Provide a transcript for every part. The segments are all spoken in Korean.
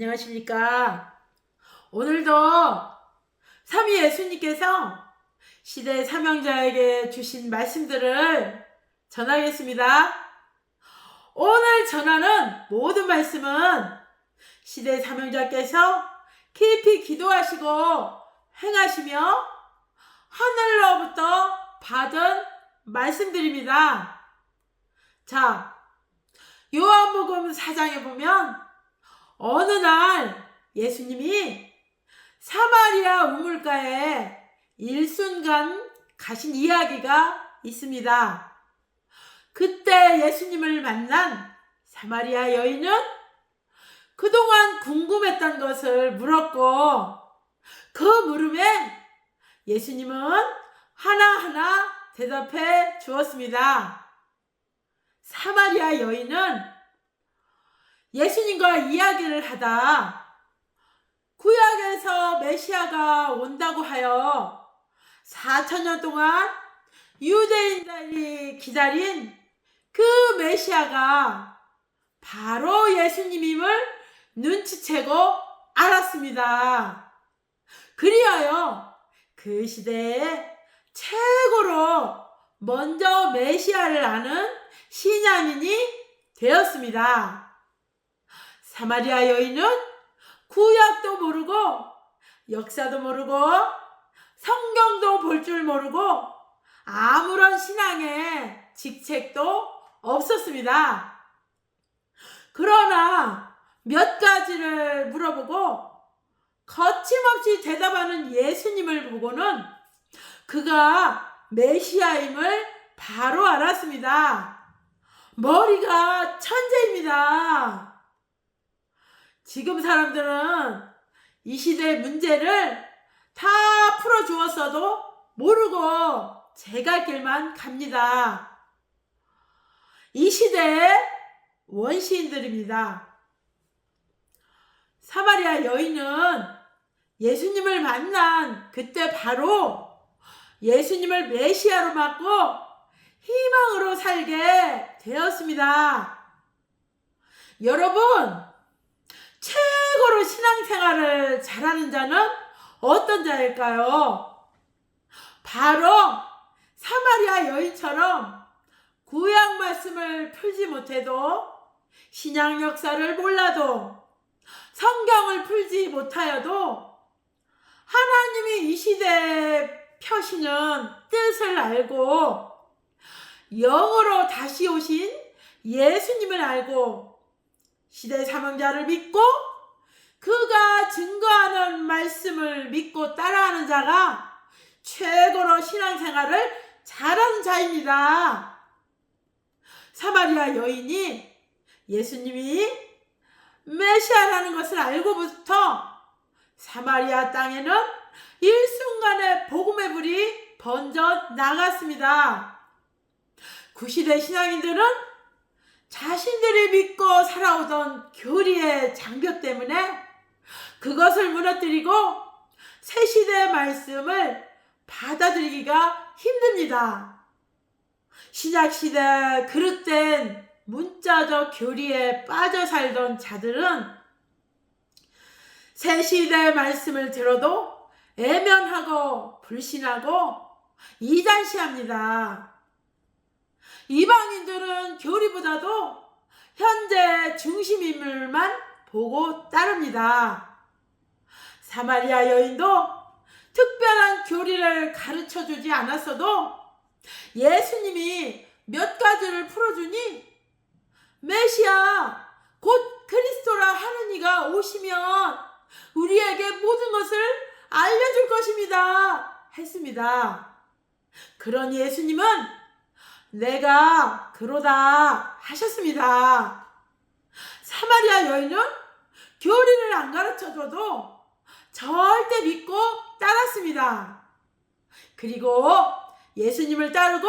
안녕하십니까. 오늘도 삼위 예수님께서 시대 사명자에게 주신 말씀들을 전하겠습니다. 오늘 전하는 모든 말씀은 시대 사명자께서 깊이 기도하시고 행하시며 하늘로부터 받은 말씀들입니다. 자, 요한복음 4장에 보면 어느 날 예수님이 사마리아 우물가에 일순간 가신 이야기가 있습니다. 그때 예수님을 만난 사마리아 여인은 그동안 궁금했던 것을 물었고 그 물음에 예수님은 하나하나 대답해 주었습니다. 사마리아 여인은 예수님과 이야기를 하다 구약에서 메시아가 온다고 하여 4천년 동안 유대인들이 기다린 그 메시아가 바로 예수님임을 눈치채고 알았습니다. 그리하여 그 시대에 최고로 먼저 메시아를 아는 신앙인이 되었습니다. 사마리아 여인은 구약도 모르고 역사도 모르고 성경도 볼 줄 모르고 아무런 신앙의 직책도 없었습니다. 그러나 몇 가지를 물어보고 거침없이 대답하는 예수님을 보고는 그가 메시아임을 바로 알았습니다. 머리가 천재입니다. 지금 사람들은 이 시대의 문제를 다 풀어주었어도 모르고 제갈 길만 갑니다. 이 시대의 원시인들입니다. 사마리아 여인은 예수님을 만난 그때 바로 예수님을 메시아로 맞고 희망으로 살게 되었습니다. 여러분, 최고로 신앙생활을 잘하는 자는 어떤 자일까요? 바로 사마리아 여인처럼 구약 말씀을 풀지 못해도 신앙 역사를 몰라도 성경을 풀지 못하여도 하나님이 이 시대에 펴시는 뜻을 알고 영으로 다시 오신 예수님을 알고 시대 사명자를 믿고 그가 증거하는 말씀을 믿고 따라하는 자가 최고로 신앙생활을 잘하는 자입니다. 사마리아 여인이 예수님이 메시아라는 것을 알고부터 사마리아 땅에는 일순간에 복음의 불이 번져 나갔습니다. 구시대 신앙인들은 자신들이 믿고 살아오던 교리의 장벽 때문에 그것을 무너뜨리고 새 시대의 말씀을 받아들이기가 힘듭니다. 신약 시대 그릇된 문자적 교리에 빠져 살던 자들은 새 시대의 말씀을 들어도 애면하고 불신하고 이단시합니다. 이방인들은 교리보다도 현재 중심인물만 보고 따릅니다. 사마리아 여인도 특별한 교리를 가르쳐 주지 않았어도 예수님이 몇 가지를 풀어주니 메시아 곧 그리스도라 하는 이가 오시면 우리에게 모든 것을 알려줄 것입니다. 했습니다. 그런 예수님은 내가 그로다 하셨습니다. 사마리아 여인은 교리를 안 가르쳐 줘도 절대 믿고 따랐습니다. 그리고 예수님을 따르고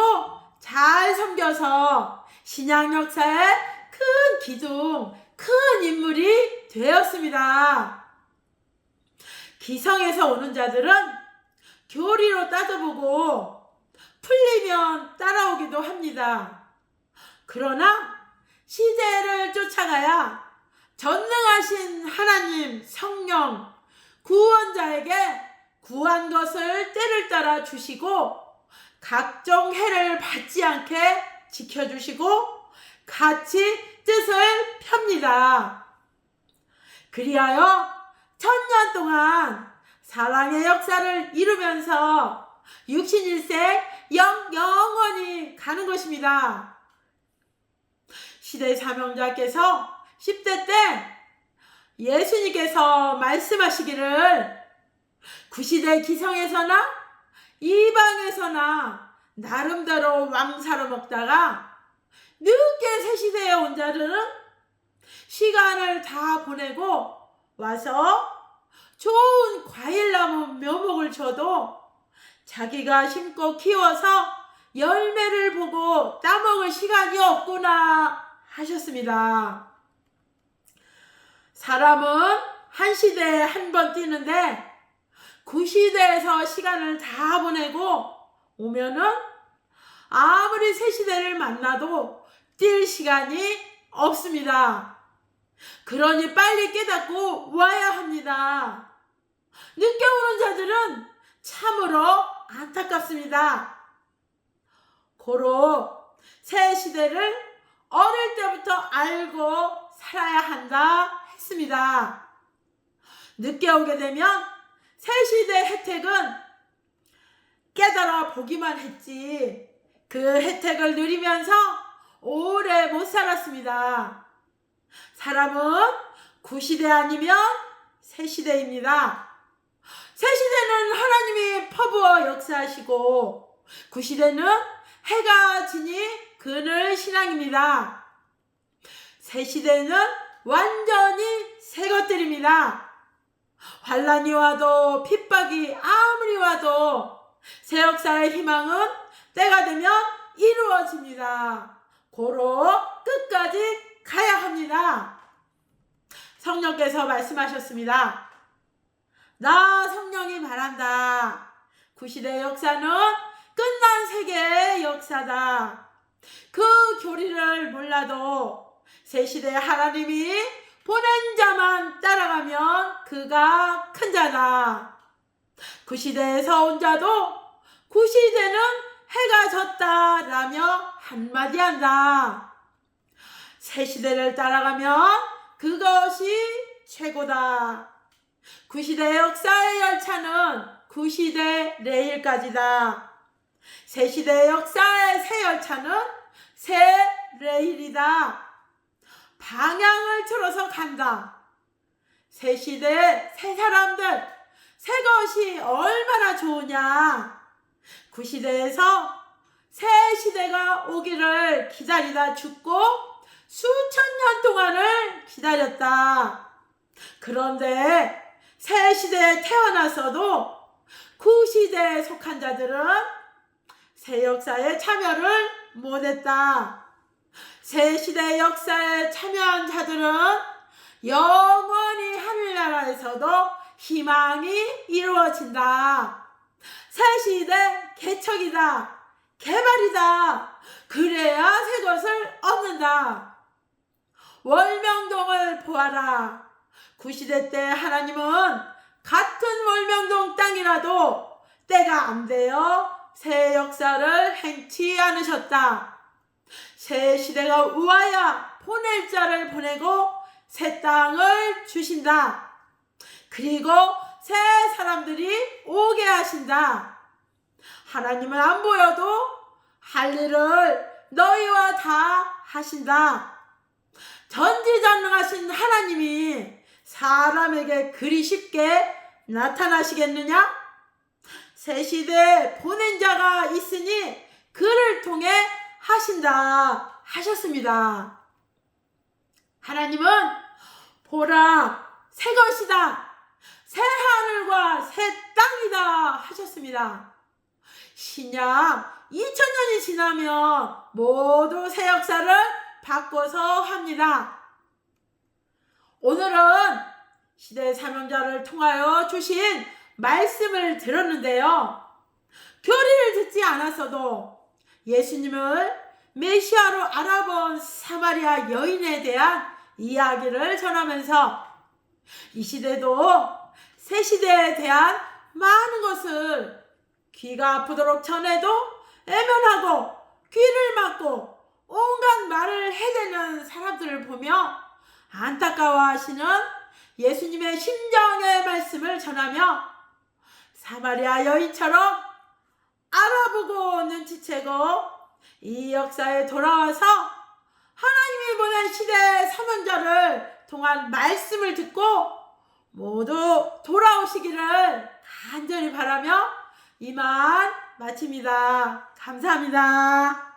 잘 섬겨서 신약 역사에 큰 기둥, 큰 인물이 되었습니다. 기성에서 오는 자들은 교리로 따져보고 풀리면 따라오기도 합니다. 그러나 시대를 쫓아가야 전능하신 하나님 성령 구원자에게 구한 것을 때를 따라 주시고 각종 해를 받지 않게 지켜주시고 같이 뜻을 펴니다. 그리하여 천년 동안 사랑의 역사를 이루면서 육신일생 영, 영원히 가는 것입니다. 시대 사명자께서 10대 때 예수님께서 말씀하시기를 구시대 기성에서나 이방에서나 나름대로 왕사로 먹다가 늦게 새 시대에 온 자들은 시간을 다 보내고 와서 좋은 과일나무 묘목을 줘도 자기가 심고 키워서 열매를 보고 따먹을 시간이 없구나 하셨습니다. 사람은 한 시대에 한 번 뛰는데 그 시대에서 시간을 다 보내고 오면은 아무리 새 시대를 만나도 뛸 시간이 없습니다. 그러니 빨리 깨닫고 와야 합니다. 늦게 오는 자들은 참으로 안타깝습니다. 고로 새 시대를 어릴 때부터 알고 살아야 한다 했습니다. 늦게 오게 되면 새 시대 혜택은 깨달아 보기만 했지 그 혜택을 누리면서 오래 못 살았습니다. 사람은 구시대 아니면 새 시대입니다. 새 시대는 하나님이 퍼부어 역사하시고 구시대는 해가 지니 그늘 신앙입니다. 새 시대는 완전히 새 것들입니다. 환란이 와도 핍박이 아무리 와도 새 역사의 희망은 때가 되면 이루어집니다. 고로 끝까지 가야 합니다. 성령께서 말씀하셨습니다. 나 성령이 말한다. 구시대 역사는 끝난 세계의 역사다. 그 교리를 몰라도 새 시대 하나님이 보낸 자만 따라가면 그가 큰 자다. 그 시대에서 온 자도 그 시대는 해가 졌다라며 한마디 한다. 새 시대를 따라가면 그것이 최고다. 그 시대 역사의 열차는 그 시대 내일까지다. 새 시대 역사의 새 열차는 새 레일이다. 방향을 틀어서 간다. 새 시대 새 사람들 새 것이 얼마나 좋으냐. 그 시대에서 새 시대가 오기를 기다리다 죽고 수천 년 동안을 기다렸다. 그런데 새 시대에 태어나서도 그 시대에 속한 자들은 새 역사에 참여를 못했다. 새 시대 역사에 참여한 자들은 영원히 하늘나라에서도 희망이 이루어진다. 새 시대 개척이다. 개발이다. 그래야 새 것을 얻는다. 월명동을 보아라. 구시대 때 하나님은 같은 월명동 땅이라도 때가 안 되어 새 역사를 행치 않으셨다. 새 시대가 우와야 보낼 자를 보내고 새 땅을 주신다. 그리고 새 사람들이 오게 하신다. 하나님은 안 보여도 할 일을 너희와 다 하신다. 전지전능하신 하나님이 사람에게 그리 쉽게 나타나시겠느냐? 새 시대에 보낸 자가 있으니 그를 하신다 하셨습니다. 하나님은 보라 새 것이다 새 하늘과 새 땅이다 하셨습니다. 신약 2000년이 지나면 모두 새 역사를 바꿔서 합니다. 오늘은 시대 사명자를 통하여 주신 말씀을 들었는데요. 교리를 듣지 않았어도 예수님을 메시아로 알아본 사마리아 여인에 대한 이야기를 전하면서 이 시대도 새 시대에 대한 많은 것을 귀가 아프도록 전해도 애면하고 귀를 막고 온갖 말을 해대는 사람들을 보며 안타까워하시는 예수님의 심정의 말씀을 전하며 사마리아 여인처럼 알아보고 눈치채고 이 역사에 돌아와서 하나님이 보낸 시대의 선언자를 통한 말씀을 듣고 모두 돌아오시기를 간절히 바라며 이만 마칩니다. 감사합니다.